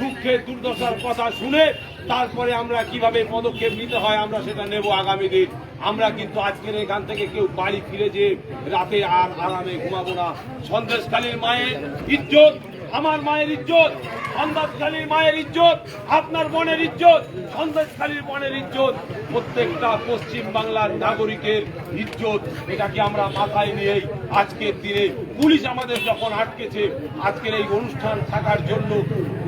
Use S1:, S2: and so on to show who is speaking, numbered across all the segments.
S1: দুঃখের দুর্দশার কথা শুনে তারপরে আমরা কীভাবে পদক্ষেপ নিতে হয় আমরা সেটা নেব আগামী দিন। আমরা কিন্তু আজকের এখান থেকে কেউ বাড়ি ফিরে যে রাতে আর আরামে ঘুমাবো না। সন্দেশখালীর মায়ের ইজ্জত, আমার মায়ের ইজ্জত, সন্দেশখালীর মায়ের ইজ্জত, আপনার বোনের ইজ্জত, সন্দেশখালীর বোনের ইজ্জত, প্রত্যেকটা পশ্চিম বাংলার নাগরিকের ইজ্জত, এটাকে আমরা মাথায় নিয়েই আজকের দিনে পুলিশ আমাদের যখন আটকেছে, আজকের এই অনুষ্ঠান থাকার জন্য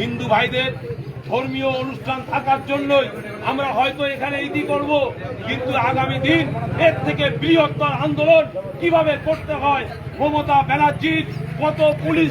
S1: হিন্দু ভাইদের ধর্মীয় অনুষ্ঠান থাকার জন্যই আমরা হয়তো এখানে ইতি করব কিন্তু আগামী দিন এর থেকে বৃহত্তর আন্দোলন কীভাবে করতে হয় মমতা ব্যানার্জির কত পুলিশ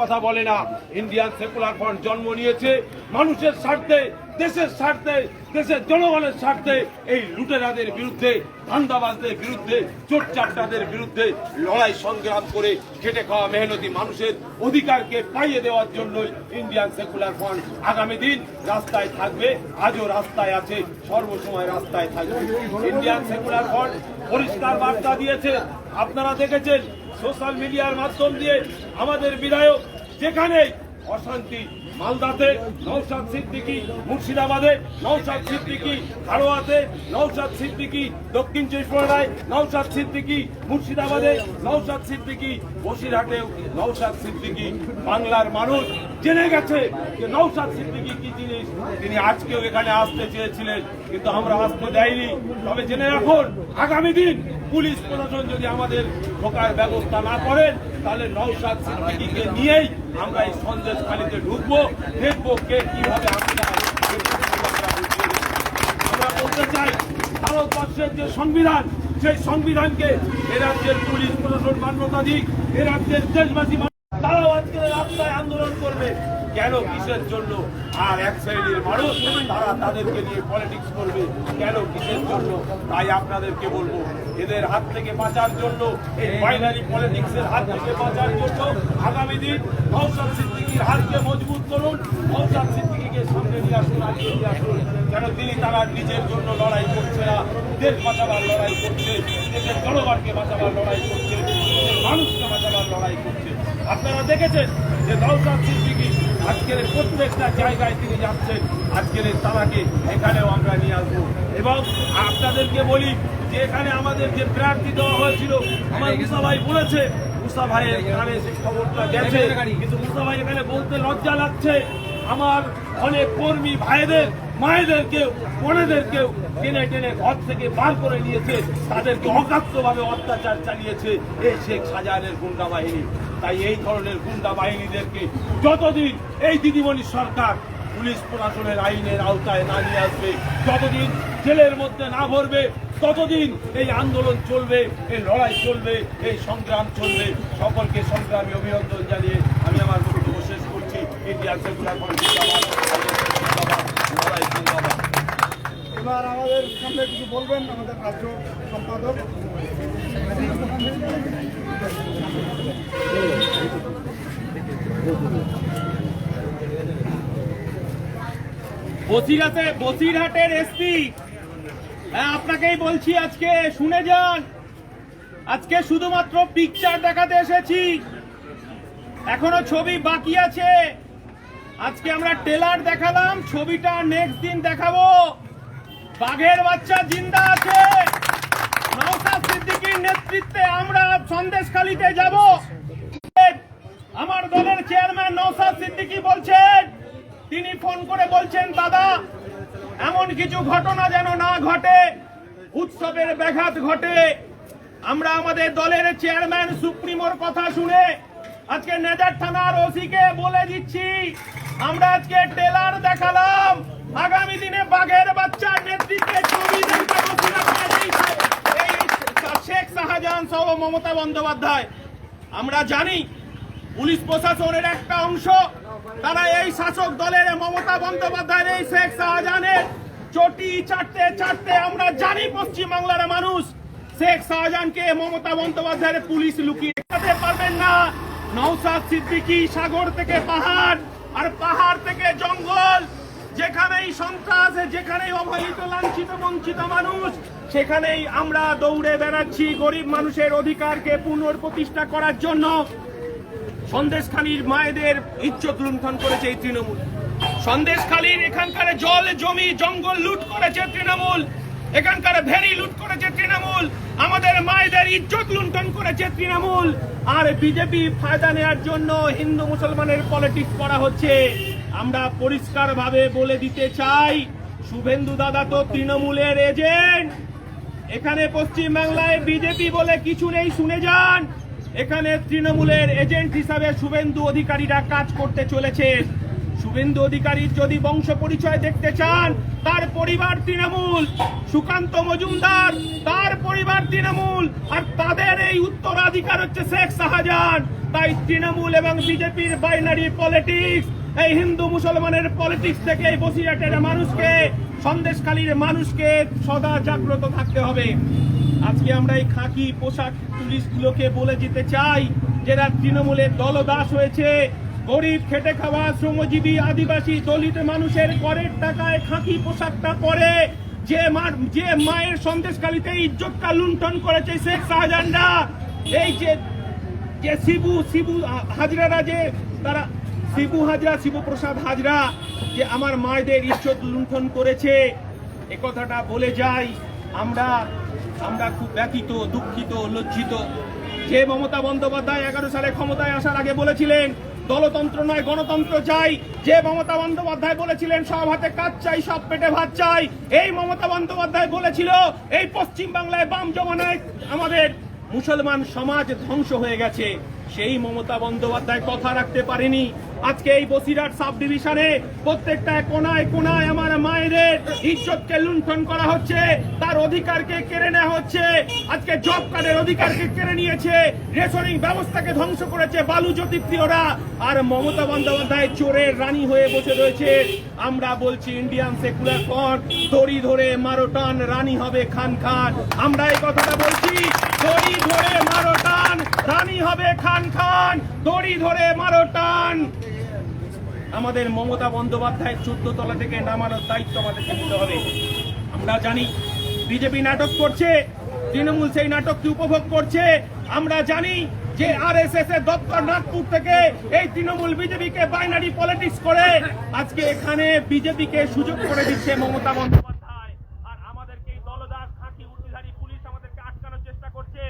S1: কথা বলে না। ইন্ডিয়ান সেকুলার ফ্রন্ট জন্ম নিয়েছে মানুষের স্বার্থে দেশের স্বার্থে, দেশের জনগণের স্বার্থে এই লুটেরাদের বিরুদ্ধে, ধান্দাবাজদের বিরুদ্ধে চোরচাট্টাদের বিরুদ্ধে লড়াই সংগ্রাম করে খেটে খাওয়া মেহনতি মানুষের অধিকারকে পাইয়ে দেওয়ার জন্যই ইন্ডিয়ান সেকুলার ফ্রন্ট আগামী দিন রাস্তায় থাকবে, আজও রাস্তায় আছে, সর্বসময় রাস্তায় থাকবে। ইন্ডিয়ান সেকুলার ফ্রন্ট পরিষ্কার বার্তা দিয়েছে, আপনারা দেখেছেন সোশ্যাল মিডিয়ার মাধ্যম দিয়ে আমাদের বিধায়ক যেখানেই অশান্তি মালদাতে নৌসাদ সিদ্দিকি, মুর্শিদাবাদে নৌসাদ সিদ্দিকি হাড়োয়াতে নৌসাদ সিদ্দিকি, দক্ষিণ চব্বিশ পরগনায় নৌসাদ সিদ্দিকি, মুর্শিদাবাদে নৌসাদ সিদ্দিকি, বসিরহাটেও নৌসাদ সিদ্দিকি, বাংলার মানুষ জেনে গেছে যে নৌসাদ সিদ্দিকি কি জিনিস। তিনি আজকেও এখানে আসতে চেয়েছিলেন, কিন্তু আমরা আসতে দেয়নি। তবে জেনে রাখুন, আগামী দিন পুলিশ প্রশাসন যদি আমাদের ঢোকার ব্যবস্থা না করেন, তাহলে নৌসাদ সিদ্দিকিকে নিয়েই আমরা এই সন্দেশ খালিতে ঢুকবো, দেখব কে কীভাবে আমরা বলতে চাই, ভারতবর্ষের যে সংবিধান, সেই সংবিধানকে এ রাজ্যের পুলিশ প্রশাসন মান্যতা দিক, এ রাজ্যের দেশবাসী তারাও আজকে রাস্তায় আন্দোলন করবে। কেন কিসের জন্য? আর এক শ্রেণির মানুষ তারা তাদেরকে নিয়ে পলিটিক্স করবে। কেন কিসের জন্য? তাই আপনাদেরকে বলব, এদের হাত থেকে বাঁচার জন্য, এই বাইনারি পলিটিক্সের হাত থেকে বাঁচার জন্য আগামী দিন নৌসাদ সিদ্দিকির হাতকে মজবুত করুন নৌসাদ সিদ্দিকিকে সামনে নিয়ে আসুন, আগিয়ে নিয়ে আসুন। কেন তিনি তারা নিজের জন্য লড়াই করছে না? দেশ বাঁচাবার লড়াই করছে, দেশের জনগণকে বাঁচাবার লড়াই করছে মানুষকে বাঁচাবার লড়াই করছে। আপনারা দেখেছেন যে নৌসাদ সিদ্দিকি আজকের প্রত্যেকটা জায়গায় তিনি যাচ্ছেন। আজকের তারাকে এখানেও আমরা নিয়ে আসব। এবং আপনাদেরকে বলি যে এখানে আমাদের যে প্রার্থী দেওয়া হয়েছিল, আমার মুসা ভাই বলেছে, মুসা ভাইয়ের কানে সেই খবরটা গেছে। কিন্তু মুসা ভাই এখানে বলতে লজ্জা লাগছে। আমার অনেক কর্মী ভাইদের মায়েদেরকেও বোনেদেরকেও টেনে টেনে ঘর থেকে বার করে নিয়েছে। তাদেরকে অকাত্যভাবে অত্যাচার চালিয়েছে এই শেখ শাহজাহানের গুন্ডা বাহিনী। তাই এই ধরনের গুন্ডা বাহিনীদেরকে যতদিন এই দিদিমণি সরকার পুলিশ প্রশাসনের আইনের আওতায় না নিয়ে আসবে, যতদিন জেলের মধ্যে না ভরবে, ততদিন এই আন্দোলন চলবে, এই লড়াই চলবে, এই সংগ্রাম চলবে। সকলকে সংগ্রামী অভিনন্দন জানিয়ে আমি আমার বক্তব্য শেষ করছি। ইন্ডিয়ান
S2: আমাদের সামনে কিছু বলবেন, আমাদের রাজ্য সম্পাদক?
S3: বসিরহাটে, বসিরহাটের এসপি। হ্যাঁ আপনাকেই বলছি আজকে, শুনে যান। আজকে শুধুমাত্র পিকচার দেখাতে এসেছি। এখনও ছবি বাকি আছে। আজকে আমরা টেলার দেখালাম, ছবিটা নেক্সট দিন দেখাবো। বাঘের বাচ্চা জিন্দা আছে। নওশাদ সিদ্দিকির নেতৃত্বে আমরা সন্দেশখালিতে যাব। আমার দলের চেয়ারম্যান নওশাদ সিদ্দিকি বলছেন, তিনি ফোন করে বলছেন, দাদা, এমন কিছু ঘটনা যেন না ঘটে, উৎসবের ব্যাঘাত ঘটে। আমরা আমাদের দলের চেয়ারম্যান সুপ্রিমোর কথা শুনে আজকে নেজার থানার ওসিকে বলে দিচ্ছি, আমরা আজকে টেলার দেখালাম। আগামী দিনে বাঘের বাচ্চার নেতৃত্বে শেখ শাহজাহান সহ মমতা বন্দ্যোপাধ্যায়। আমরা জানি পুলিশ প্রশাসনের একটা অংশ, তারা এই শাসক দলের মমতা বন্দ্যোপাধ্যায়ের, এই শেখ শাহজাহানের চটি চাটতে চাটতে আমরা জানি পশ্চিম বাংলার মানুষ। শেখ শাহজাহানকে মমতা বন্দ্যোপাধ্যায়ের পুলিশ লুকিয়ে পারবেন না। নৌসাদ সিদ্দিকী সাগর থেকে পাহাড়, আর পাহাড় থেকে জঙ্গল। যেখানেই সন্ত্রাস, যেখানেই অবহেলিত, লাঞ্ছিত, বঞ্চিত মানুষ, সেখানেই আমরা দৌড়ে বেড়াচ্ছি গরিব মানুষের অধিকারকে পুনর্প্রতিষ্ঠা করার জন্য। সন্দেশখালীর মায়েদের ইজ্জত লুণ্ঠন করেছে এই তৃণমূল। সন্দেশখালীর এখানকার জল, জমি, জঙ্গল লুট করেছে তৃণমূল। এখানকার ভেরি লুট করেছে তৃণমূল। আমাদের মায়েদের ইজ্জত লুণ্ঠন করেছে তৃণমূল। আর বিজেপি ফায়দা নেওয়ার জন্য হিন্দু মুসলমানের পলিটিক্স করা হচ্ছে। আমরা পরিষ্কার ভাবে বলে দিতে চাই, শুভেন্দু দাদা তো তৃণমূলের এজেন্ট। এখানে পশ্চিম বাংলায় বিজেপি বলে কিছু নেই, শুনে যান। এখানে তৃণমূলের এজেন্ট হিসাবে শুভেন্দু অধিকারীরা কাজ করতে চলেছে শুভেন্দু অধিকারীর যদি বংশ পরিচয় দেখতে চান, তার পরিবার তৃণমূল। সুকান্ত মজুমদার, তার পরিবার তৃণমূল। আর তাদের এই উত্তরাধিকার হচ্ছে শেখ শাহজাহান। তাই তৃণমূল এবং বিজেপির বাইনারি পলিটিক্স এই হিন্দু মুসলমানের পলিটিক্স থেকে এই বসিরহাটের মানুষকে সন্দেশকালীর মানুষকে সদা জাগ্রত থাকতে হবে। আজকে আমরা এই খাকি পোশাক পুলিশগুলোকে বলে যেতে চাই, যারা তৃণমূলের দলদাস হয়েছে। গরিব, খেটে খাওয়া, শ্রমজীবী, আদিবাসী, দলিত মানুষের করের টাকায় খাকি পোশাকটা পরে যে মার যে মায়ের সন্দেশকালীতে ইজ্জতটা লুণ্ঠন করেছে শেখ শাহজাহানরা, এই যে যে শিবু শিবু হাজরারা যে তারা শিবু হাজরা, শিবপ্রসাদ হাজরা, যে আমার মায়েদের ইজ্জত লুণ্ঠন করেছে, এ কথাটা বলে যাই, আমরা আমরা খুব ব্যথিত, দুঃখিত, লজ্জিত। যে মমতা বন্দ্যোপাধ্যায় এগারো সালে ক্ষমতায় আসার আগে বলেছিলেন, দলতন্ত্র নয়, গণতন্ত্র চাই। যে মমতা বন্দ্যোপাধ্যায় বলেছিলেন, সব হাতে কাজ চাই, সব পেটে ভাত চাই। এই মমতা বন্দ্যোপাধ্যায় বলেছিল, এই পশ্চিম বাংলায় বাম জমানায় আমাদের মুসলমান সমাজ ধ্বংস হয়ে গেছে। সেই মমতা বন্দ্যোপাধ্যায় কথা রাখতে পারেনি। আজকে এই বসিরহাট সাব ডিভিশনে প্রত্যেকটা কোনায় কোনায় আমার মায়েদের ইজ্জতকে লুণ্ঠন করা হচ্ছে, তার অধিকারকে কেড়ে নেওয়া হচ্ছে, আজকে জব কার্ডের অধিকারকে কেড়ে নিয়েছে, রেশনিং ব্যবস্থাকে ধ্বংস করেছে বালু জ্যোতিপ্রিয়রা আর মমতা বন্দ্যোপাধ্যায় চোরের রানী হয়ে বসে রয়েছে। আমরা বলছি ইন্ডিয়ান সেকুলার ফ্রন্ট দড়ি ধরে মারোটান রানী হবে খান খান। আমরা এই কথাটা বলছি, দড়ি ধরে মারোটান রানী হবে খান খান। দড়ি ধরে মারোটান আমাদের মমতা বন্দ্যোপাধ্যায় তলা থেকে নামানোর দায়িত্ব আমাদেরকে নিতে হবে। আমরা জানি, বিজেপি নাটক করছে, তৃণমূল সেই নাটককে উপভোগ করছে আমরা জানি যে আর এস এস এর দপ্তর নাগপুর থেকে এই তৃণমূল বিজেপিকে বাইনারি পলিটিক্স করে আজকে এখানে বিজেপিকে সুযোগ করে দিচ্ছে মমতা বন্দ্যোপাধ্যায় আর আমাদেরকে এই দলদাস খাঁটি উর্দিধারী পুলিশ আমাদেরকে আটকানোর চেষ্টা করছে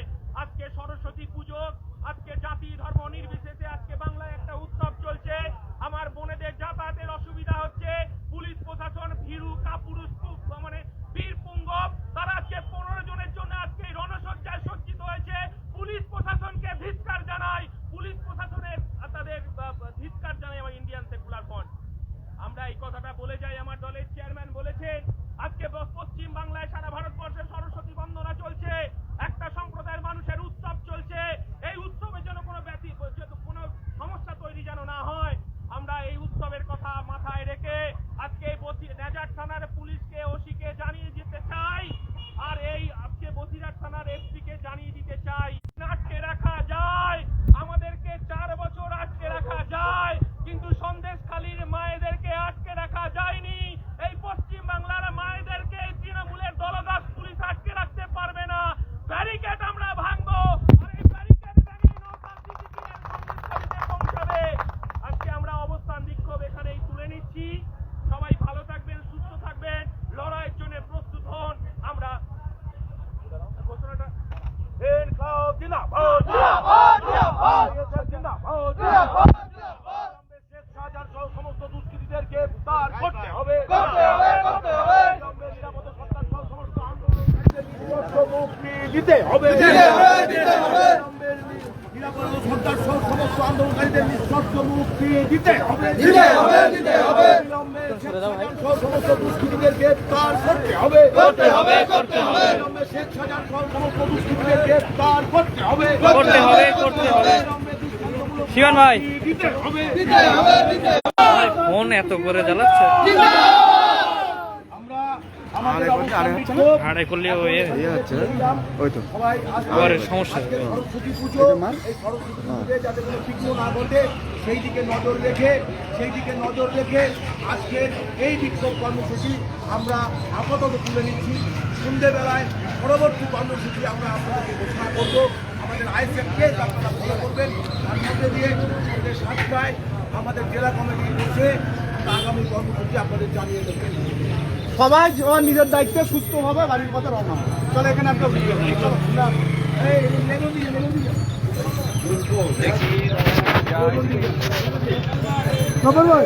S3: আজকে সরস্বতী পুজো আজকে জাতি ধর্ম নির্বিশেষে আজকে বাংলায় একটা উৎসব চলছে আমার বোনেদের যাতায়াতের অসুবিধা হচ্ছে পুলিশ প্রশাসন ভীরু কাপুরুষ খুব মানে বীর পুঙ্গব তারা আজকে পনেরো জনের জন্য আজকে এই রণসজ্জায় সজ্জিত হয়েছে পুলিশ প্রশাসনকে ধিৎকার জানাই পুলিশ প্রশাসনের আহ, তাদের আহ, ধিৎকার জানাই আমার ইন্ডিয়ান সেকুলার ফ্রন্ট আমরা এই কথাটা বলে যাই আমার দলের চেয়ারম্যান বলেছেন আজকে ব- পশ্চিম বাংলায় সারা ভারতবর্ষে সরস্বতী বন্দনা চলছে একটা সম্প্রদায়ের মানুষের উৎসব চলছে এই উৎসবের জন্য কোনো ব্যতি যেন কোনো সমস্যা তৈরি যেন না হয় আমরা এই উৎসবের কথা মাথায় রেখে আজকে এই বসি- নেজার থানার পুলিশকে ওসিকে জানিয়ে দিতে চাই আর এই আজকে বসিরহাট থানার এসপিকে জানিয়ে দিতে চাই আটকে রাখা যায় আমাদেরকে চার বছর আটকে রাখা যায় কিন্তু সন্দেশখালীর মায়েদেরকে আটকে রাখা যায়নি এই পশ্চিম বাংলার মায়েদেরকে এই তৃণমূলের দলদাস পুলিশ আটকে রাখতে পারবে না ব্যারিকেড আমরা ভাঙবো আর এই ব্যারিকেড ভেঙে নৌসাদ সিদ্দিকীদের সন্দেশখালীতে পৌঁছাবে আজকে আমরা অবস্থান বিক্ষোভ এখানেই তুলে নিচ্ছি সবাই ভালো থাকবেন সুস্থ থাকবেন লড়াইয়ের জন্য প্রস্তুত হন আমরা ঘোষণাটা ইনকলাব জিন্দাবাদ জিন্দাবাদ জিন্দাবাদ জিন্দাবাদ শেখ শাহজাহান সহ সমস্ত দুষ্কৃতীদেরকে গ্রেফতার করতে হবে। করতে হবে করতে হবে। মুক্তি দিতে হবে। দিতে হবে দিতে হবে। আন্দোলনকারীদের নিজস্ব মুক্তি দিতে হবে। দিতে হবে দিতে হবে। সমস্ত দুষ্কৃতীদের গ্রেফতার করতে হবে। করতে হবে করতে হবে। শেখ শাহজাহান সমস্ত দুষ্কৃতীদের গ্রেফতার করতে হবে।
S4: করতে হবে, করতে হবে। শিবন ভাই।
S3: দিতে হবে। দিতে হবে দিতে
S4: ফোন এত করে আড়াই করলে। সমস্যা
S2: সেই দিকে নজর রেখে সেই দিকে নজর রেখে আজকের এই বিক্ষোভ কর্মসূচি আমরা আপাতত তুলে নিচ্ছি। সন্ধ্যেবেলায় পরবর্তী কর্মসূচি আমরা আপনাদেরকে ঘোষণা করব। আমাদের আইএসএফকে আপনারা ফলো করবেন তার মধ্যে দিয়ে আমাদের সাতটায় আমাদের জেলা কমিটি বসে আগামী কর্মসূচি আপনাদের জানিয়ে দেবেন
S5: সবাই নিজের দায়িত্বে সুস্থভাবে বাড়ির পথে রওনা। চলো এখানে একটা ভিডিও চলো।
S2: এই
S5: খবর ভাই